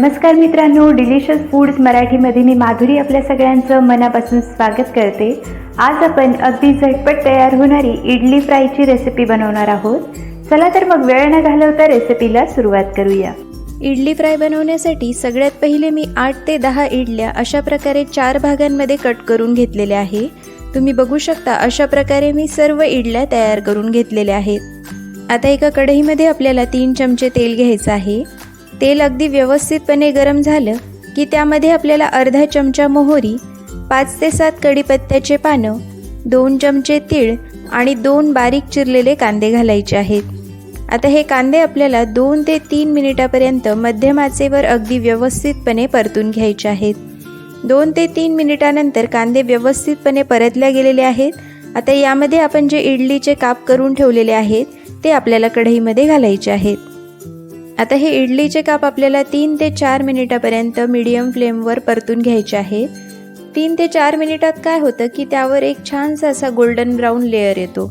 नमस्कार मित्रांनो delicious foods मराठीमध्ये मी माधुरी आपल्या सगळ्यांचं मनापासून स्वागत करते. आज आपण अगदी झटपट तयार होणारी इडली फ्रायची रेसिपी बनवणार आहोत. चला तर मग वेळ न घालवता रेसिपीला सुरुवात करूया. इडली फ्राय बनवण्यासाठी सगळ्यात पहिले मी आठ ते दहा इडल्या अशा प्रकारे चार भागांमध्ये कट करून घेतलेल्या आहे. तुम्ही बघू शकता अशा प्रकारे मी सर्व इडल्या तयार करून घेतलेल्या आहेत. आता एका कढईमध्ये आपल्याला तीन चमचे तेल घ्यायचं आहे. तेल अगदी व्यवस्थितपणे गरम झालं की त्यामध्ये आपल्याला अर्धा चमचा मोहरी पाच ते सात कढीपत्त्याचे पानं दोन चमचे तीळ आणि दोन बारीक चिरलेले कांदे घालायचे आहेत. आता हे कांदे आपल्याला दोन ते तीन मिनिटापर्यंत मध्यम आचेवर अगदी व्यवस्थितपणे परतून घ्यायचे आहेत. दोन ते तीन मिनिटानंतर कांदे व्यवस्थितपणे परतल्या गेलेले आहेत. आता यामध्ये आपण जे इडलीचे काप करून ठेवलेले आहेत ते आपल्याला कढईमध्ये घालायचे आहेत. आता हे इडलीचे काप आपल्याला तीन ते चार मिनिटापर्यंत मीडियम फ्लेमवर परतून घ्यायचे आहे. तीन ते चार मिनिटात काय होतं की त्यावर एक छानसा असा गोल्डन ब्राऊन लेअर येतो.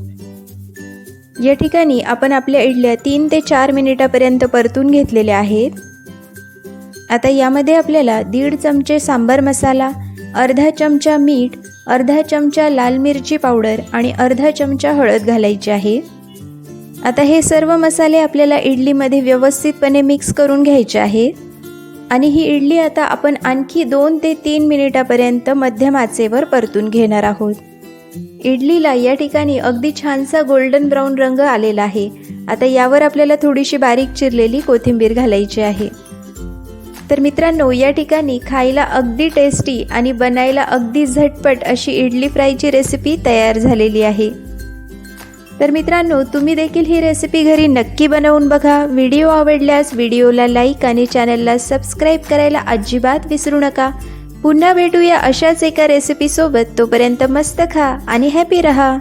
या ठिकाणी आपण आपल्या इडल्या तीन ते चार मिनिटापर्यंत परतून घेतलेल्या आहेत. आता यामध्ये आपल्याला दीड चमचे सांबर मसाला अर्धा चमचा मीठ अर्धा चमचा लाल मिरची पावडर आणि अर्धा चमचा हळद घालायची आहे. आता हे सर्व मसाले आपल्याला इडलीमध्ये व्यवस्थितपणे मिक्स करून घ्यायचे आहेत. आणि ही इडली आता आपण आणखी दोन ते तीन मिनिटापर्यंत मध्यम आचेवर परतून घेणार आहोत. इडलीला या ठिकाणी अगदी छानसा गोल्डन ब्राऊन रंग आलेला आहे. आता यावर आपल्याला थोडीशी बारीक चिरलेली कोथिंबीर घालायची आहे. तर मित्रांनो या ठिकाणी खायला अगदी टेस्टी आणि बनायला अगदी झटपट अशी इडली फ्रायची रेसिपी तयार झालेली आहे. तर मित्रांनो तुम्ही देखील ही रेसिपी घरी नक्की बनवून बघा. व्हिडिओ आवडल्यास व्हिडिओला लाईक आणि चॅनलला सबस्क्राईब करायला अजिबात विसरू नका. पुन्हा भेटूया अशाच एका रेसिपीसोबत तोपर्यंत मस्त खा आणि हॅपी रहा.